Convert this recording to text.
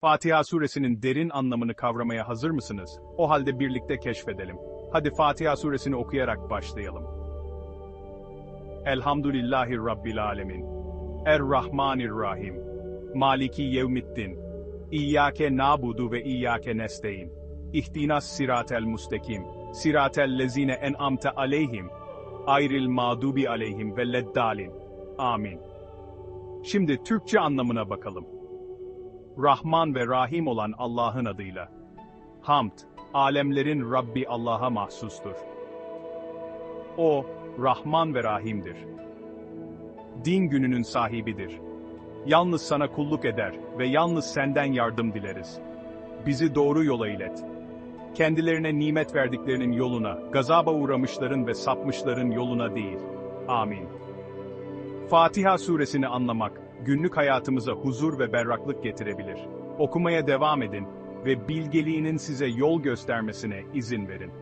Fatiha suresinin derin anlamını kavramaya hazır mısınız? O halde birlikte keşfedelim. Hadi Fatiha suresini okuyarak başlayalım. Elhamdülillahi Rabbil Alemin. Er-Rahmanir-Rahim. Maliki yevmiddin. İyyâke nâbudu ve iyyâke nesteîn. İhdinas siratel mustekim. Siratel lezine en'amte aleyhim. Ayril mağdubi aleyhim ve leddalin. Amin. Şimdi Türkçe anlamına bakalım. Rahman ve Rahim olan Allah'ın adıyla. Hamd, alemlerin Rabbi Allah'a mahsustur. O, Rahman ve Rahim'dir. Din gününün sahibidir. Yalnız sana kulluk eder ve yalnız senden yardım dileriz. Bizi doğru yola ilet. Kendilerine nimet verdiklerinin yoluna, gazaba uğramışların ve sapmışların yoluna değil. Amin. Fatiha suresini anlamak, günlük hayatımıza huzur ve berraklık getirebilir. Okumaya devam edin ve bilgeliğinin size yol göstermesine izin verin.